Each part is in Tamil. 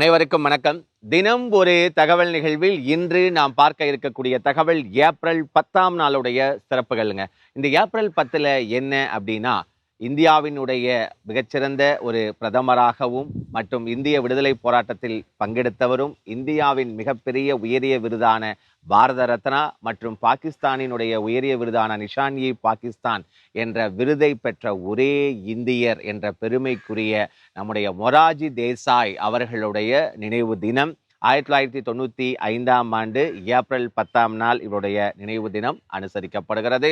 அனைவருக்கும் வணக்கம். தினம் ஒரு தகவல் நிகழ்வில் இன்று நாம் பார்க்க இருக்கக்கூடிய தகவல் ஏப்ரல் பத்தாம் நாளுடைய சிறப்புகள்ங்க. இந்த ஏப்ரல் பத்தில் என்ன அப்படின்னா இந்தியாவினுடைய மிகச்சிறந்த ஒரு பிரதமராகவும் மற்றும் இந்திய விடுதலை போராட்டத்தில் பங்கெடுத்தவரும் இந்தியாவின் மிகப்பெரிய உயரிய விருதான பாரத ரத்னா மற்றும் பாகிஸ்தானினுடைய உயரிய விருதான நிஷான்யி பாகிஸ்தான் என்ற விருதை பெற்ற ஒரே இந்தியர் என்ற பெருமைக்குரிய நம்முடைய மொராஜி தேசாய் அவர்களுடைய நினைவு தினம். ஆயிரத்தி தொள்ளாயிரத்தி தொண்ணூற்றி ஐந்தாம் ஆண்டு ஏப்ரல் பத்தாம் நாள் இவருடைய நினைவு தினம் அனுசரிக்கப்படுகிறது.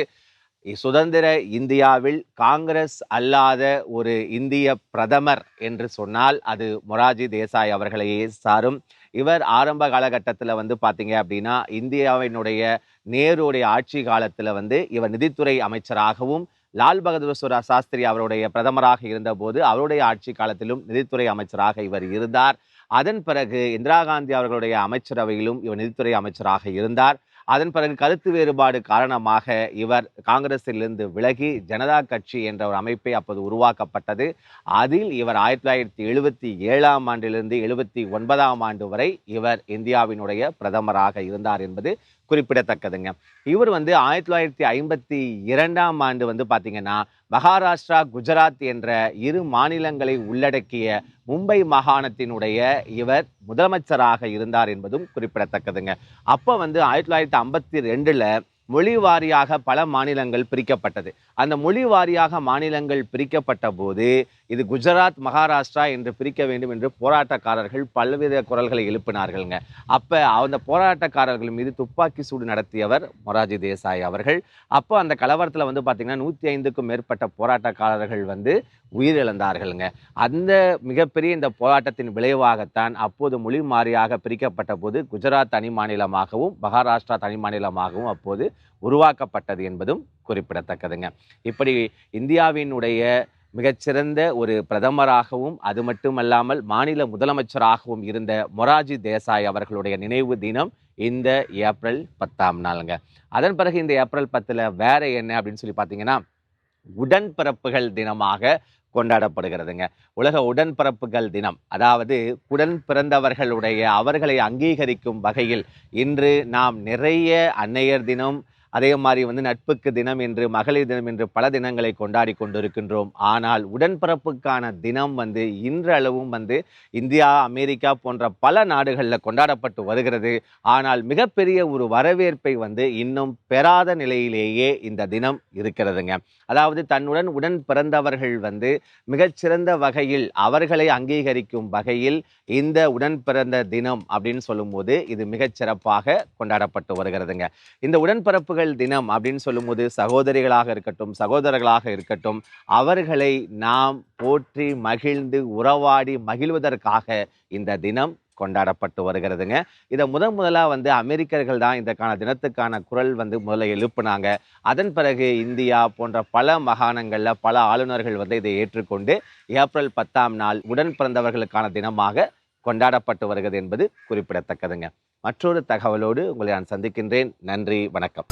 சுதந்திர இந்தியாவில் காங்கிரஸ் அல்லாத ஒரு இந்திய பிரதமர் என்று சொன்னால் அது மொராஜி தேசாய் அவர்களையே சாரும். இவர் ஆரம்ப காலகட்டத்தில் வந்து பார்த்தீங்க அப்படின்னா இந்தியாவினுடைய நேருடைய ஆட்சி காலத்தில் வந்து இவர் நிதித்துறை அமைச்சராகவும் லால் பகதூர் சாஸ்திரி அவருடைய பிரதமராக இருந்தபோது அவருடைய ஆட்சி காலத்திலும் நிதித்துறை அமைச்சராக இவர் இருந்தார். அதன் பிறகு இந்திரா காந்தி அவர்களுடைய அமைச்சரவையிலும் இவர் நிதித்துறை அமைச்சராக இருந்தார். அதன் பிறகு கருத்து வேறுபாடு காரணமாக இவர் காங்கிரஸிலிருந்து விலகி ஜனதா கட்சி என்ற ஒரு அமைப்பை அப்போது உருவாக்கப்பட்டது. அதில் இவர் ஆயிரத்தி தொள்ளாயிரத்தி எழுபத்தி ஏழாம் ஆண்டிலிருந்து எழுபத்தி ஒன்பதாம் ஆண்டு வரை இவர் இந்தியாவினுடைய பிரதமராக இருந்தார் என்பது குறிப்பிடத்தக்கதுங்க. இவர் வந்து ஆயிரத்தி தொள்ளாயிரத்தி ஐம்பத்தி இரண்டாம் ஆண்டு வந்து பார்த்தீங்கன்னா மகாராஷ்டிரா குஜராத் என்ற இரு மாநிலங்களை உள்ளடக்கிய மும்பை மாகாணத்தினுடைய இவர் முதலமைச்சராக இருந்தார் என்பதும் குறிப்பிடத்தக்கதுங்க. அப்போ வந்து ஆயிரத்தி தொள்ளாயிரத்தி ஐம்பத்தி ரெண்டில் மொழி வாரியாக பல மாநிலங்கள் பிரிக்கப்பட்டது. அந்த மொழி வாரியாக மாநிலங்கள் பிரிக்கப்பட்ட போது இது குஜராத் மகாராஷ்டிரா என்று பிரிக்க வேண்டும் என்று போராட்டக்காரர்கள் பல்வேறு குரல்களை எழுப்பினார்கள்ங்க. அப்போ அந்த போராட்டக்காரர்கள் மீது துப்பாக்கி சூடு நடத்தியவர் மொராஜி தேசாய் அவர்கள். அப்போ அந்த கலவரத்தில் வந்து பார்த்திங்கன்னா நூற்றி ஐந்துக்கும் மேற்பட்ட போராட்டக்காரர்கள் வந்து உயிரிழந்தார்கள்ங்க. அந்த மிகப்பெரிய இந்த போராட்டத்தின் விளைவாகத்தான் அப்போது மொழி மாறியாக பிரிக்கப்பட்ட போது குஜராத் தனி மாநிலமாகவும் மகாராஷ்டிரா தனி மாநிலமாகவும் அப்போது உருவாக்கப்பட்டது என்பதும் குறிப்பிடத்தக்கதுங்க. இப்படி இந்தியாவினுடைய மிகச்சிறந்த ஒரு பிரதமராகவும் அது மட்டுமல்லாமல் மாநில முதலமைச்சராகவும் இருந்த மொராஜி தேசாய் அவர்களுடைய நினைவு தினம் இந்த ஏப்ரல் பத்தாம் நாளுங்க. அதன் பிறகு இந்த ஏப்ரல் பத்தில் வேற என்ன அப்படின்னு சொல்லி பார்த்தீங்கன்னா உடன்பிறப்புகள் தினமாக கொண்டாடப்படுகிறதுங்க. உலக உடன்பிறப்புகள் தினம் அதாவது உடன் பிறந்தவர்களுடைய அவர்களை அங்கீகரிக்கும் வகையில் இன்று நாம் நிறைய அன்னையர் தினம் அதே மாதிரி வந்து நட்புக்கு தினம் என்று மகளிர் தினம் என்று பல தினங்களை கொண்டாடி கொண்டிருக்கின்றோம். ஆனால் உடன்பிறப்புக்கான தினம் வந்து இன்றளவும் வந்து இந்தியா அமெரிக்கா போன்ற பல நாடுகளில் கொண்டாடப்பட்டு வருகிறது. ஆனால் மிகப்பெரிய ஒரு வரவேற்பை வந்து இன்னும் பெறாத நிலையிலேயே இந்த தினம் இருக்கிறதுங்க. அதாவது தன்னுடன் உடன் பிறந்தவர்கள் வந்து மிகச்சிறந்த வகையில் அவர்களை அங்கீகரிக்கும் வகையில் இந்த உடன் பிறந்த தினம் அப்படின்னு சொல்லும்போது இது மிகச்சிறப்பாக கொண்டாடப்பட்டு வருகிறதுங்க. இந்த உடன்பிறப்புகள் தினம் அப்படின்னு சொல்லும்போது சகோதரிகளாக இருக்கட்டும் சகோதரர்களாக இருக்கட்டும் அவர்களை நாம் போற்றி மகிழ்ந்து உறவாடி மகிழ்வதற்காக இந்த தினம் கொண்டாடப்பட்டு வருகிறதுங்க. இதை முதன் முதலாக வந்து அமெரிக்கர்கள் தான் இதற்கான தினத்துக்கான குரல் வந்து முதல்ல எழுப்புனாங்க. அதன் பிறகு இந்தியா போன்ற பல மாகாணங்களில் பல ஆளுநர்கள் வந்து இதை ஏற்றுக்கொண்டு ஏப்ரல் பத்தாம் நாள் உடன் பிறந்தவர்களுக்கான தினமாக கொண்டாடப்பட்டு வருகிறது என்பது குறிப்பிடத்தக்கதுங்க. மற்றொரு தகவலோடு உங்களை நான் சந்திக்கின்றேன். நன்றி வணக்கம்.